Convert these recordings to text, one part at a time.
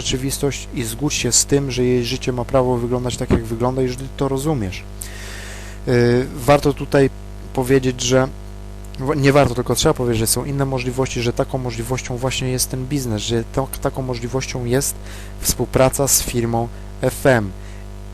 rzeczywistość i zgódź się z tym, że jej życie ma prawo wyglądać tak, jak wygląda, jeżeli to rozumiesz. Yy, Warto tutaj powiedzieć, że nie warto, tylko trzeba powiedzieć, że są inne możliwości, że taką możliwością właśnie jest ten biznes, że to, taką możliwością jest współpraca z firmą FM.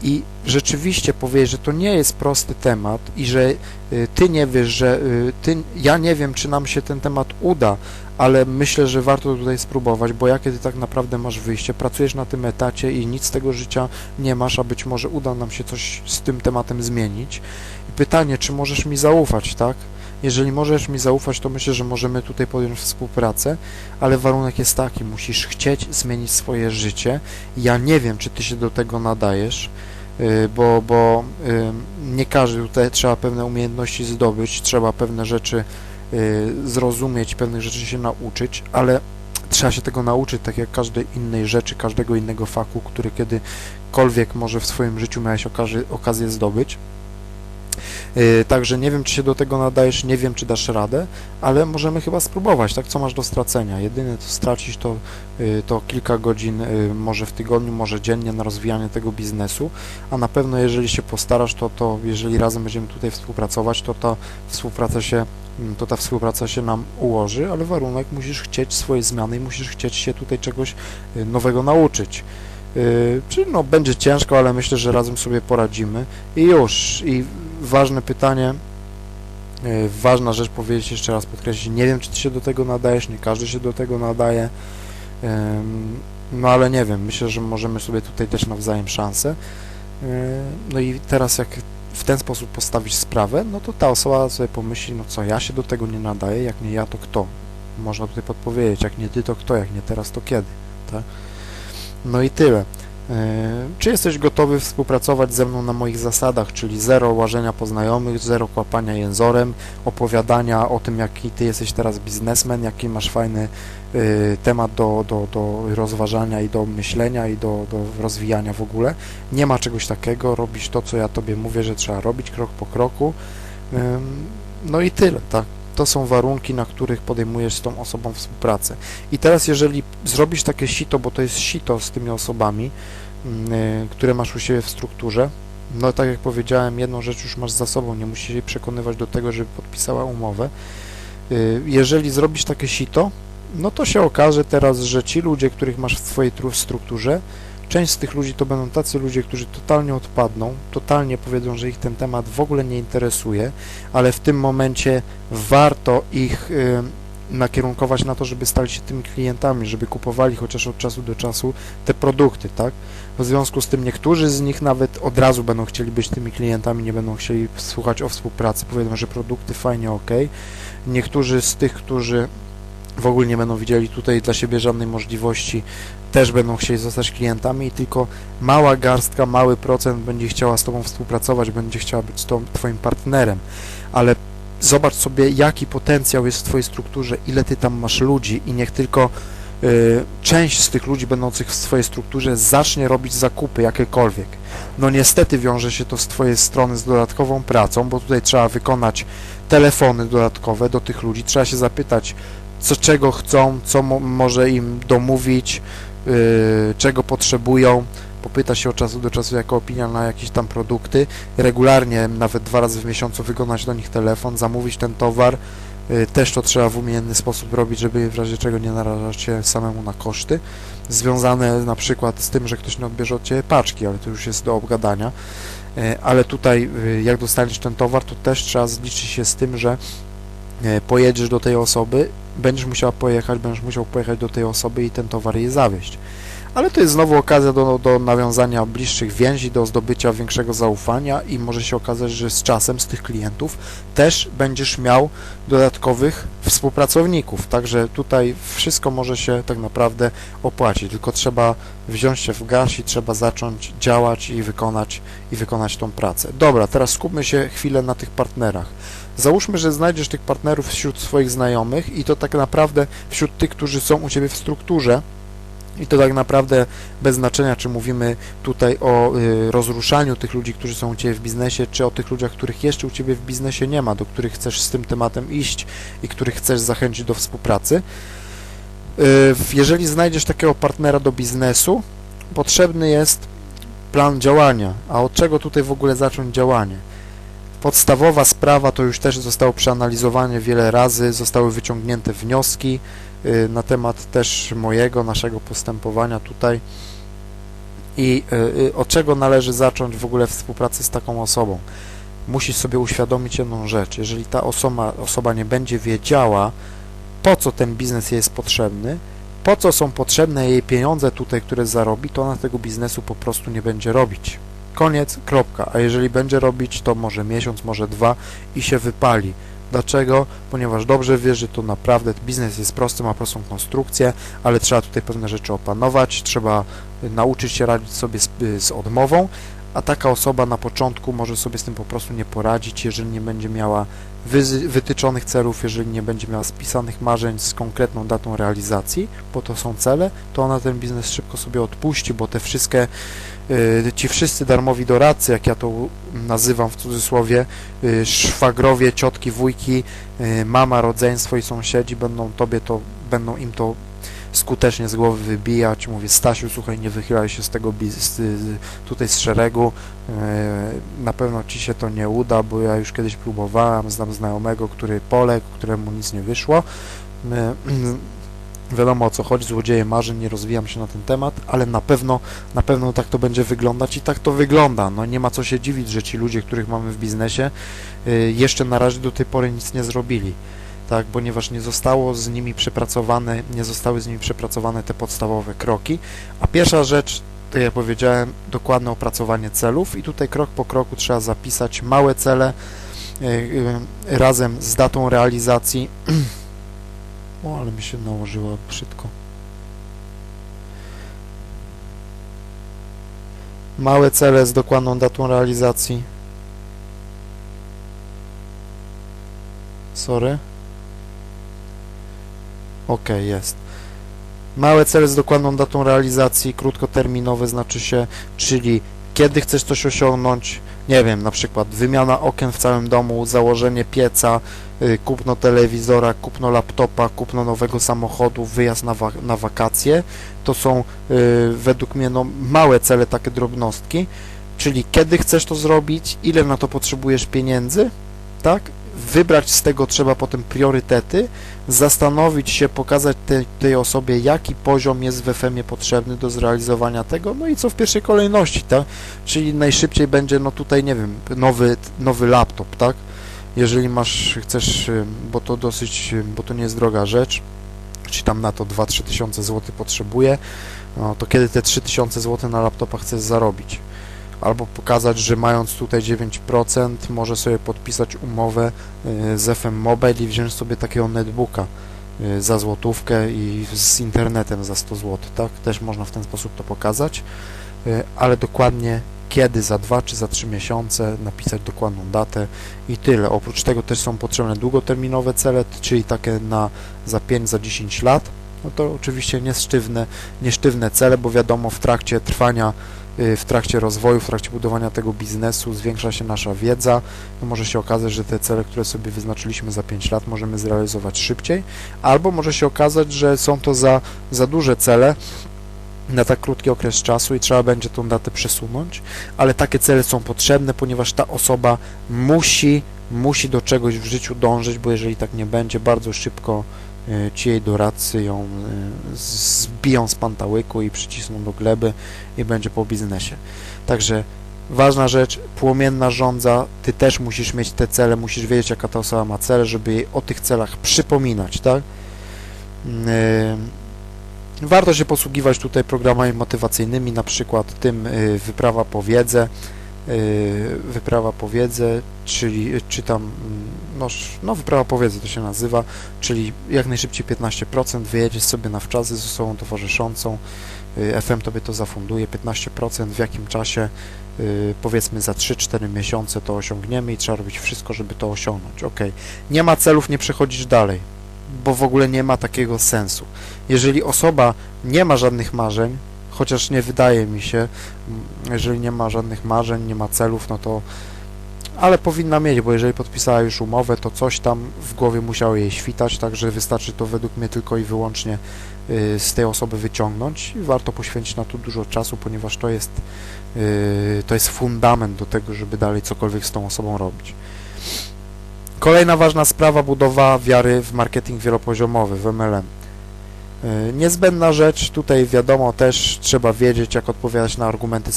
I rzeczywiście powiedzieć, że to nie jest prosty temat i że y, ty nie wiesz, że y, ty, ja nie wiem, czy nam się ten temat uda, ale myślę, że warto tutaj spróbować, bo jakie ty tak naprawdę masz wyjście, pracujesz na tym etacie i nic z tego życia nie masz, a być może uda nam się coś z tym tematem zmienić. I pytanie, czy możesz mi zaufać, tak? Jeżeli możesz mi zaufać, to myślę, że możemy tutaj podjąć współpracę, ale warunek jest taki, musisz chcieć zmienić swoje życie. Ja nie wiem, czy ty się do tego nadajesz, bo, bo y, nie każdy tutaj trzeba pewne umiejętności zdobyć, trzeba pewne rzeczy y, zrozumieć, pewnych rzeczy się nauczyć, ale trzeba się tego nauczyć, tak jak każdej innej rzeczy, każdego innego faku, który kiedykolwiek może w swoim życiu miałeś okazję, okazję zdobyć. Yy, Także nie wiem, czy się do tego nadajesz, nie wiem, czy dasz radę, ale możemy chyba spróbować, tak? Co masz do stracenia? Jedyne co stracić to, yy, to kilka godzin, yy, może w tygodniu, może dziennie na rozwijanie tego biznesu, a na pewno jeżeli się postarasz, to, to jeżeli razem będziemy tutaj współpracować, to ta współpraca się mm, to ta współpraca się nam ułoży, ale warunek musisz chcieć swojej zmiany i musisz chcieć się tutaj czegoś y, nowego nauczyć. Yy, Czy no będzie ciężko, ale myślę, że razem sobie poradzimy i już. I ważne pytanie, yy, ważna rzecz powiedzieć jeszcze raz podkreślić, nie wiem czy ty się do tego nadajesz, nie każdy się do tego nadaje, no ale nie wiem, myślę, że możemy sobie tutaj też nawzajem szansę. Yy, No i teraz jak w ten sposób postawić sprawę, no to ta osoba sobie pomyśli, no co, ja się do tego nie nadaję, jak nie ja, to kto? Można tutaj podpowiedzieć, jak nie ty, to kto, jak nie teraz, to kiedy, tak? No i tyle. E, Czy jesteś gotowy współpracować ze mną na moich zasadach, czyli zero łażenia po znajomych, zero kłapania jęzorem, opowiadania o tym, jaki ty jesteś teraz biznesmen, jaki masz fajny y, temat do, do, do rozważania i do myślenia i do, do rozwijania w ogóle. Nie ma czegoś takiego, robisz to, co ja tobie mówię, że trzeba robić krok po kroku. No i tyle, tak. To są warunki, na których podejmujesz z tą osobą współpracę. I teraz, jeżeli zrobisz takie sito, bo to jest sito z tymi osobami, mm, y, które masz u siebie w strukturze, no tak jak powiedziałem, jedną rzecz już masz za sobą, nie musisz jej przekonywać do tego, żeby podpisała umowę. Y, Jeżeli zrobisz takie sito, no to się okaże teraz, że ci ludzie, których masz w swojej tru- strukturze, część z tych ludzi to będą tacy ludzie, którzy totalnie odpadną, totalnie powiedzą, że ich ten temat w ogóle nie interesuje, ale w tym momencie warto ich y, nakierunkować na to, żeby stali się tymi klientami, żeby kupowali chociaż od czasu do czasu te produkty, tak? W związku z tym niektórzy z nich nawet od razu będą chcieli być tymi klientami, nie będą chcieli słuchać o współpracy, powiedzą, że produkty fajnie, ok. Niektórzy z tych, którzy w ogóle nie będą widzieli tutaj dla siebie żadnej możliwości, też będą chcieli zostać klientami i tylko mała garstka, mały procent będzie chciała z Tobą współpracować, będzie chciała być tą, Twoim partnerem, ale zobacz sobie, jaki potencjał jest w Twojej strukturze, ile Ty tam masz ludzi i niech tylko y, część z tych ludzi będących w swojej strukturze zacznie robić zakupy jakiekolwiek. No niestety wiąże się to z Twojej strony z dodatkową pracą, bo tutaj trzeba wykonać telefony dodatkowe do tych ludzi, trzeba się zapytać, co czego chcą, co mo może im domówić, yy, czego potrzebują, popyta się od czasu do czasu jako opinia na jakieś tam produkty, regularnie, nawet dwa razy w miesiącu wykonać do nich telefon, zamówić ten towar, yy, też to trzeba w umiejętny sposób robić, żeby w razie czego nie narażać się samemu na koszty, związane na przykład z tym, że ktoś nie odbierze od Ciebie paczki, ale to już jest do obgadania, yy, ale tutaj yy, jak dostaniesz ten towar, to też trzeba zliczyć się z tym, że pojedziesz do tej osoby, będziesz musiała pojechać, będziesz musiał pojechać do tej osoby i ten towar jej zawieźć. Ale to jest znowu okazja do, do nawiązania bliższych więzi, do zdobycia większego zaufania i może się okazać, że z czasem z tych klientów też będziesz miał dodatkowych współpracowników. Także tutaj wszystko może się tak naprawdę opłacić, tylko trzeba wziąć się w garść i trzeba zacząć działać i wykonać, i wykonać tą pracę. Dobra, teraz skupmy się chwilę na tych partnerach. Załóżmy, że znajdziesz tych partnerów wśród swoich znajomych i to tak naprawdę wśród tych, którzy są u Ciebie w strukturze i to tak naprawdę bez znaczenia, czy mówimy tutaj o y, rozruszaniu tych ludzi, którzy są u Ciebie w biznesie, czy o tych ludziach, których jeszcze u Ciebie w biznesie nie ma, do których chcesz z tym tematem iść i których chcesz zachęcić do współpracy. jeżeli znajdziesz takiego partnera do biznesu, potrzebny jest plan działania. A od czego tutaj w ogóle zacząć działanie? Podstawowa sprawa to już też zostało przeanalizowane wiele razy, zostały wyciągnięte wnioski y, na temat też mojego, naszego postępowania tutaj i y, y, od czego należy zacząć w ogóle współpracę z taką osobą. Musisz sobie uświadomić jedną rzecz, jeżeli ta osoba, osoba nie będzie wiedziała, po co ten biznes jest potrzebny, po co są potrzebne jej pieniądze tutaj, które zarobi, to ona tego biznesu po prostu nie będzie robić. Koniec, kropka. A jeżeli będzie robić, to może miesiąc, może dwa i się wypali. Dlaczego? Ponieważ dobrze wie, że to naprawdę biznes jest prosty, ma prostą konstrukcję, ale trzeba tutaj pewne rzeczy opanować, trzeba nauczyć się radzić sobie z, z odmową, a taka osoba na początku może sobie z tym po prostu nie poradzić, jeżeli nie będzie miała wytyczonych celów, jeżeli nie będzie miała spisanych marzeń z konkretną datą realizacji, bo to są cele, to ona ten biznes szybko sobie odpuści, bo te wszystkie, y, ci wszyscy darmowi doradcy, jak ja to nazywam w cudzysłowie, y, szwagrowie, ciotki, wujki, y, mama, rodzeństwo i sąsiedzi będą tobie to, będą im to skutecznie z głowy wybijać. Mówię, Stasiu, słuchaj, nie wychylaj się z tego tutaj z szeregu, e, na pewno Ci się to nie uda, bo ja już kiedyś próbowałem, znam znajomego, który poległ, któremu nic nie wyszło. E, wiadomo o co chodzi, złodzieje marzeń, nie rozwijam się na ten temat, ale na pewno, na pewno tak to będzie wyglądać i tak to wygląda. No nie ma co się dziwić, że ci ludzie, których mamy w biznesie, e, jeszcze na razie do tej pory nic nie zrobili tak, ponieważ nie zostało z nimi przepracowane, nie zostały z nimi przepracowane te podstawowe kroki. A pierwsza rzecz, tak jak powiedziałem, dokładne opracowanie celów i tutaj krok po kroku trzeba zapisać małe cele yy, razem z datą realizacji. o, ale mi się nałożyło brzydko. Małe cele z dokładną datą realizacji. Sorry. OK, jest. Małe cele z dokładną datą realizacji, krótkoterminowe znaczy się, czyli kiedy chcesz coś osiągnąć, nie wiem, na przykład wymiana okien w całym domu, założenie pieca, y, kupno telewizora, kupno laptopa, kupno nowego samochodu, wyjazd na, wa na wakacje, to są y, według mnie no, małe cele, takie drobnostki, czyli kiedy chcesz to zrobić, ile na to potrzebujesz pieniędzy, tak? Wybrać z tego trzeba potem priorytety, zastanowić się, pokazać te, tej osobie, jaki poziom jest w FM-ie potrzebny do zrealizowania tego, no i co w pierwszej kolejności, tak? Czyli najszybciej będzie, no tutaj, nie wiem, nowy, nowy laptop, tak? Jeżeli masz, chcesz, bo to dosyć, bo to nie jest droga rzecz, czy tam na to 2-3 tysiące złotych potrzebuje, no to kiedy te 3 tysiące złotych na laptopa chcesz zarobić? Albo pokazać, że mając tutaj 9% może sobie podpisać umowę y, z FM Mobile i wziąć sobie takiego netbooka y, za złotówkę i z internetem za 100 zł, tak? Też można w ten sposób to pokazać, y, ale dokładnie kiedy, za 2 czy za 3 miesiące, napisać dokładną datę i tyle. Oprócz tego też są potrzebne długoterminowe cele, czyli takie na za 5, za 10 lat. No to oczywiście niesztywne, niesztywne cele, bo wiadomo w trakcie trwania w trakcie rozwoju, w trakcie budowania tego biznesu zwiększa się nasza wiedza, no może się okazać, że te cele, które sobie wyznaczyliśmy za 5 lat możemy zrealizować szybciej, albo może się okazać, że są to za, za duże cele, na tak krótki okres czasu i trzeba będzie tą datę przesunąć, ale takie cele są potrzebne, ponieważ ta osoba musi, musi do czegoś w życiu dążyć, bo jeżeli tak nie będzie, bardzo szybko ci jej doradcy ją e, zbiją z pantałyku i przycisną do gleby i będzie po biznesie. Także ważna rzecz, płomienna rządza, ty też musisz mieć te cele, musisz wiedzieć jaka ta osoba ma cele, żeby jej o tych celach przypominać, tak? E, warto się posługiwać tutaj programami motywacyjnymi, na przykład tym wyprawa po wiedzę, wyprawa po wiedzę, czyli czytam no, no wyprawa powiedzy to się nazywa, czyli jak najszybciej 15%, wyjedziesz sobie na wczazy z osobą towarzyszącą, y, FM tobie to zafunduje, 15% w jakim czasie, y, powiedzmy za 3-4 miesiące to osiągniemy i trzeba robić wszystko, żeby to osiągnąć. Ok, nie ma celów, nie przechodzisz dalej, bo w ogóle nie ma takiego sensu. Jeżeli osoba nie ma żadnych marzeń, chociaż nie wydaje mi się, jeżeli nie ma żadnych marzeń, nie ma celów, no to ale powinna mieć, bo jeżeli podpisała już umowę, to coś tam w głowie musiało jej świtać, także wystarczy to według mnie tylko i wyłącznie y, z tej osoby wyciągnąć warto poświęcić na to dużo czasu, ponieważ to jest, y, to jest fundament do tego, żeby dalej cokolwiek z tą osobą robić. Kolejna ważna sprawa, budowa wiary w marketing wielopoziomowy, w MLM. Y, Niezbędna rzecz, tutaj wiadomo też trzeba wiedzieć, jak odpowiadać na argumenty